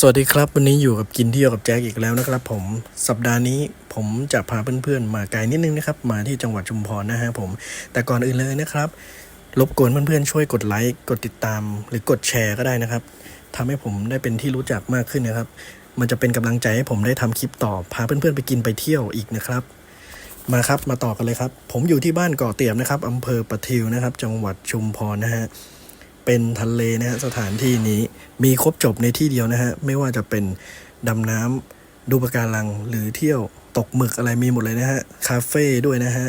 สวัสดีครับ วันนี้อยู่กับกินเที่ยวกับแจ็คอีกแล้วนะครับ ผมสัปดาห์นี้ผมจะพาเพื่อนๆ มาไกลนิดนึงนะครับ มาที่จังหวัดชุมพรนะฮะผม แต่ก่อนอื่นเลยนะครับรบกวนเพื่อนๆช่วยกดไลค์กดติดตาม หรือกดแชร์ก็ได้นะครับทำให้ผมได้เป็นที่รู้จักมากขึ้นนะครับ มันจะเป็นกำลังใจให้ผมได้ทำคลิปต่อพาเพื่อนๆไปกินไปเที่ยวอีกนะครับ มาครับมาต่อกันเลยครับ ผมอยู่ที่บ้านเกาะเตียมนะครับอำเภอปะทิวนะครับ จังหวัดชุมพรนะฮะ เป็นทะเลนะฮะสถานที่นี้มีครบจบในที่เดียวนะฮะไม่ว่าจะเป็นดำน้ำดูปะการังหรือเที่ยวตกหมึกอะไรมีหมดเลยนะฮะคาเฟ่ด้วยนะฮะ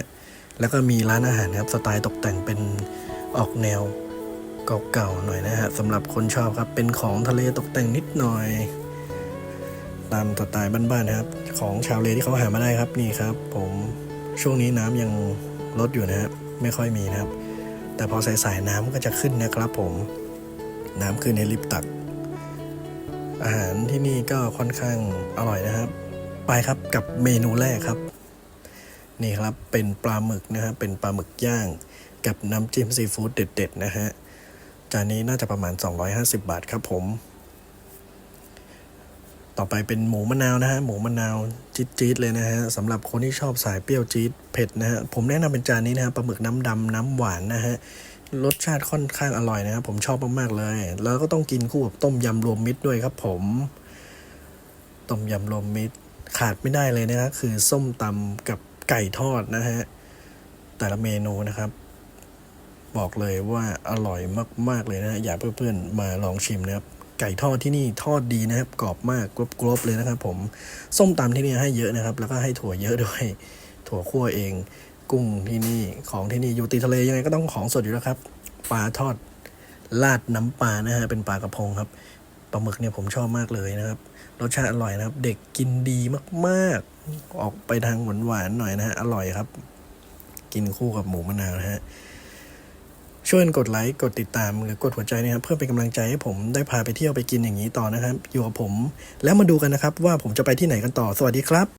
แล้วก็มีร้านอาหารครับสไตล์ตกแต่งเป็นออกแนวเก่าๆหน่อยนะฮะสำหรับคนชอบครับเป็นของทะเลตกแต่งนิดหน่อย ตามสไตล์บ้านๆนะครับ ของชาวเลที่เขาหามาได้ครับนี่ครับ ผมช่วงนี้น้ำยังลดอยู่นะฮะไม่ค่อยมีนะครับ แต่พอสายๆน้ำก็จะขึ้นนะครับผม น้ำขึ้นในลิฟต์ตัก อาหารที่นี่ก็ค่อนข้างอร่อยนะครับ ไปครับกับเมนูแรกครับ นี่ครับเป็นปลาหมึกนะฮะเป็นปลาหมึกย่าง กับน้ำจิ้มซีฟู้ดเด็ด ๆ นะฮะจานนี้น่าจะประมาณ 250 บาทครับผม ต่อไปเป็นหมูมะนาวนะฮะหมูมะนาวจี๊ดๆเลยนะฮะสำหรับคนที่ชอบสายเปรี้ยวจี๊ดเผ็ดนะฮะผมแนะนำเป็นจานนี้นะฮะปลาหมึกน้ำดำน้ำหวานนะฮะรสชาติค่อนข้างอร่อยนะครับผมชอบมากๆเลย แล้วก็ต้องกินคู่กับต้มยำรวมมิตรด้วยครับผมต้มยำรวมมิตรขาดไม่ได้เลยนะฮะคือส้มตำกับไก่ทอดนะฮะแต่ละเมนูนะครับ บอกเลยว่าอร่อยมาก ๆ เลยนะฮะอยากเพื่อนๆมาลองชิมนะครับ ไก่ทอดที่นี่ทอดดีนะครับ กรอบมากกรอบๆเลยนะครับ ผมส้มตำที่นี่ให้เยอะนะครับ แล้วก็ให้ถั่วเยอะด้วย ถั่วคั่วเอง กุ้งที่นี่ของที่นี่อยู่ติทะเลยังไงก็ต้องของสดอยู่แล้วครับปลาทอดราดน้ำปลานะฮะเป็นปลากระพงครับปลาหมึกเนี่ยผมชอบมากเลยนะครับรสชาติอร่อยนะครับ เด็กกินดีมากๆ ออกไปทางหวานๆหน่อยนะฮะอร่อยครับ กินคู่กับหมูมะนาวนะฮะ ช่วยกดไลค์กดติดตามหรือกดหัวใจนะครับเพื่อเป็นกำลังใจให้ผมได้พาไปเที่ยวไปกินอย่างนี้ต่อนะครับ อยู่กับผม แล้วมาดูกันนะครับว่าผมจะไปที่ไหนกันต่อสวัสดีครับ